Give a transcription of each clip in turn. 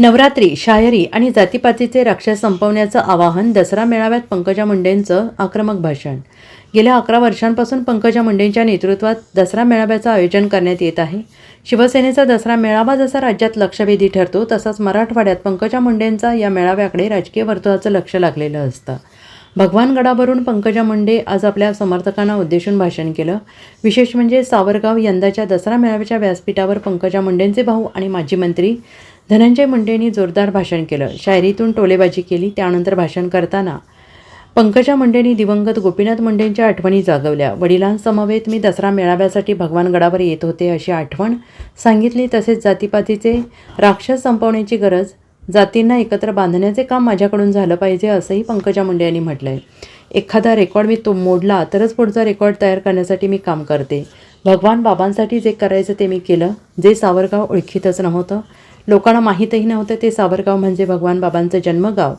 नवरात्री शायरी आणि जातीपातीचे राक्षस संपवण्याचं आवाहन दसरा मेळाव्यात पंकजा मुंडेंचं आक्रमक भाषण. गेल्या अकरा वर्षांपासून पंकजा मुंडेंच्या नेतृत्वात दसरा मेळाव्याचं आयोजन करण्यात येत आहे. शिवसेनेचा दसरा मेळावा जसा राज्यात लक्षवेधी ठरतो तसाच मराठवाड्यात पंकजा मुंडेंचा या मेळाव्याकडे राजकीय वर्तुळाचं लक्ष लागलेलं असतं. भगवानगडावरून पंकजा मुंडे आज आपल्या समर्थकांना उद्देशून भाषण केलं. विशेष म्हणजे सावरगाव यंदाच्या दसरा मेळाव्याच्या व्यासपीठावर पंकजा मुंडेंचे भाऊ आणि माजी मंत्री धनंजय मुंडेंनी जोरदार भाषण केलं. शायरीतून टोलेबाजी केली त्यानंतर भाषण करताना पंकजा मुंडेंनी दिवंगत गोपीनाथ मुंडेंच्या आठवणी जागवल्या. वडिलांसमवेत मी दसरा मेळाव्यासाठी भगवानगडावर येत होते अशी आठवण सांगितली. तसेच जातीपातीचे राक्षस संपवण्याची गरज जातींना एकत्र बांधण्याचे काम माझ्याकडून झालं पाहिजे असंही पंकजा मुंडे यांनी म्हटलं आहे एखादा रेकॉर्ड मी तो मोडला तरच पुढचा रेकॉर्ड तयार करण्यासाठी मी काम करते. भगवान बाबांसाठी जे करायचं ते मी केलं. जे सावरगाव ओळखीतच नव्हतं. लोकांना माहीतही नव्हतं ते सावरगाव म्हणजे भगवान बाबांचं जन्मगाव.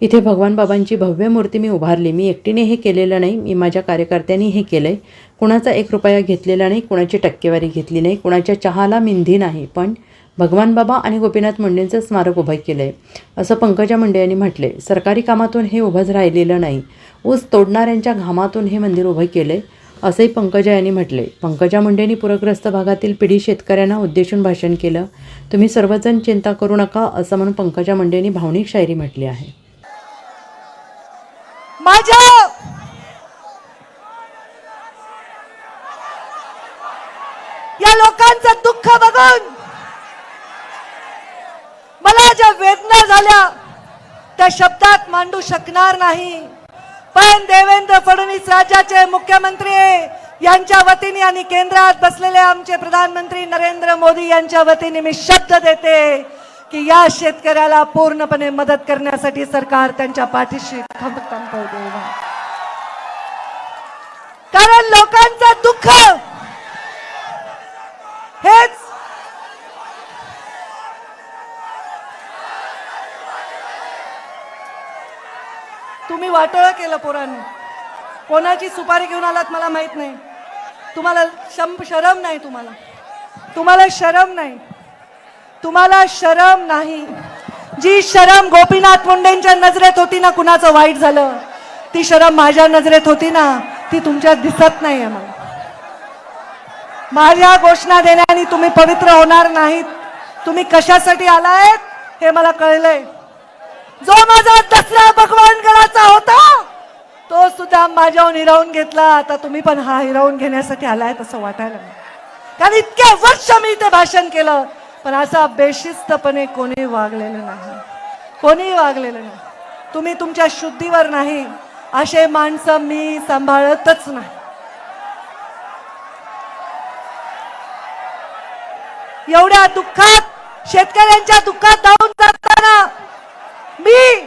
इथे भगवान बाबांची भव्य मूर्ती मी उभारली. मी एकटीने हे केलेलं नाही. मी माझ्या कार्यकर्त्यांनी हे केलं आहे कुणाचा एक रुपया घेतलेला नाही कुणाची टक्केवारी घेतली नाही कुणाच्या चहाला मिंधी नाही. पण भगवान बाबा आणि गोपीनाथ मुंडेंचं स्मारक उभं केलं आहे असं पंकजा मुंडे यांनी म्हटले सरकारी कामातून हे उभंच राहिलेलं नाही. ऊस तोडणाऱ्यांच्या घामातून हे मंदिर उभं केलं आहे असंही पंकजा यांनी म्हटले. पंकजा मुंडेंनी पूरग्रस्त भागातील पिढी शेतकऱ्यांना उद्देशून भाषण केलं. तुम्ही सर्वजण चिंता करू नका असं म्हणून पंकजा मुंडेंनी भावनिक शायरी म्हटली आहे. माझ्या या लोकांचं दुःख बघून मला ज्या वेदना झाल्या त्या शब्दात मांडू शकणार नाही. पण फडणवीस राज्याचे मुख्यमंत्री यांच्या वतीने आणि केंद्रात बसलेले आमचे प्रधानमंत्री नरेंद्र मोदी यांच्या वतीने मी शब्द देते की या शेतकऱ्याला पूर्णपणे मदत करण्यासाठी सरकार त्यांच्या पाठीशी कारण लोकांचं दुःख हेच तुम्ही वाटोळं केलं पोरांनी. कोणाची सुपारी घेऊन आलात मला माहीत नाही. तुम्हाला शम शरम नाही तुम्हाला. तुम्हाला शरम नाही. तुम्हाला शरम नाही. जी शरम गोपीनाथ मुंडेंच्या नजरेत होती ना कुणाचं वाईट झालं? ती शरम माझ्या नजरेत होती ना ती तुमच्यात दिसत नाही आहे मला माझ्या घोषणा देण्याने तुम्ही पवित्र होणार नाहीत. तुम्ही कशासाठी आलायत हे मला कळलंय. जो माझा दसरा भगवान गडाचा होता तो सुद्धा माझ्याहून हिरावून घेतला. आता तुम्ही पण हा हिरावून घेण्यासाठी आलाय तसं वाटायला कारण इतक्या वर्ष मी इथे भाषण केलं पण असा बेशिस्तपणे कोणी वागलेलं नाही. कोणी वागलेलं नाही. तुम्ही तुमच्या शुद्धीवर नाही. असे माणसं मी सांभाळतच नाही. एवढ्या दुःखात शेतकऱ्यांच्या दुःखात धावून जाताना मी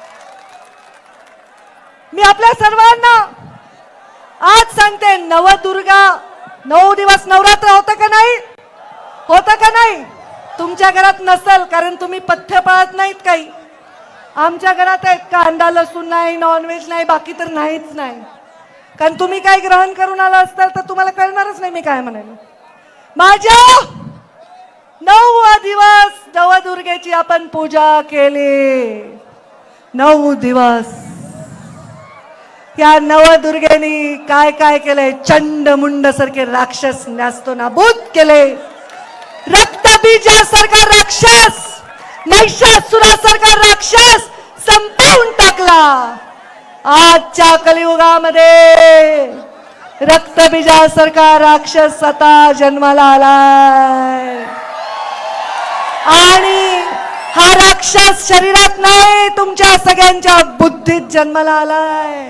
मी आपल्या सर्वांना आज सांगते नवदुर्गा नऊ दिवस नवरात्र होतं का नाही? होतं का नाही? तुमच्या घरात नसल कारण तुम्ही पथ्य पाळत नाहीत काही. आमच्या घरात आहेत कांदा लसूण नाही नॉनव्हेज नाही बाकी तर नाहीच नाही. कारण तुम्ही काय ग्रहण करून आला असताल तर तुम्हाला कळणारच नाही मी काय म्हणाले. माझ्या नऊ दिवस नवदुर्गेची आपण पूजा केली. नऊ दिवस या नवदुर्गेनी काय काय केलंय? चंड मुंड सारखे राक्षस नाचतो नाबूद केले. रक्तबीजासारखा राक्षस महिषासुरासारखा राक्षस संपवून टाकला. आजच्या कलियुगामध्ये रक्तबीजासारखा राक्षस आता जन्माला आलाय. आणि हा राक्षस शरीरात नाही तुमच्या सगळ्यांच्या बुद्धीत जन्माला आलाय.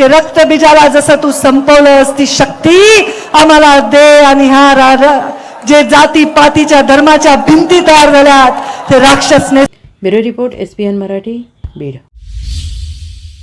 की रक्तबीजाला जसं तू संपवलंस ती शक्ती आम्हाला दे आणि ह्या रा- जे जाती पातीच्या धर्माच्या भिंती तयार झाल्यात ते राक्षसने bureau report S P N Marathi Beed.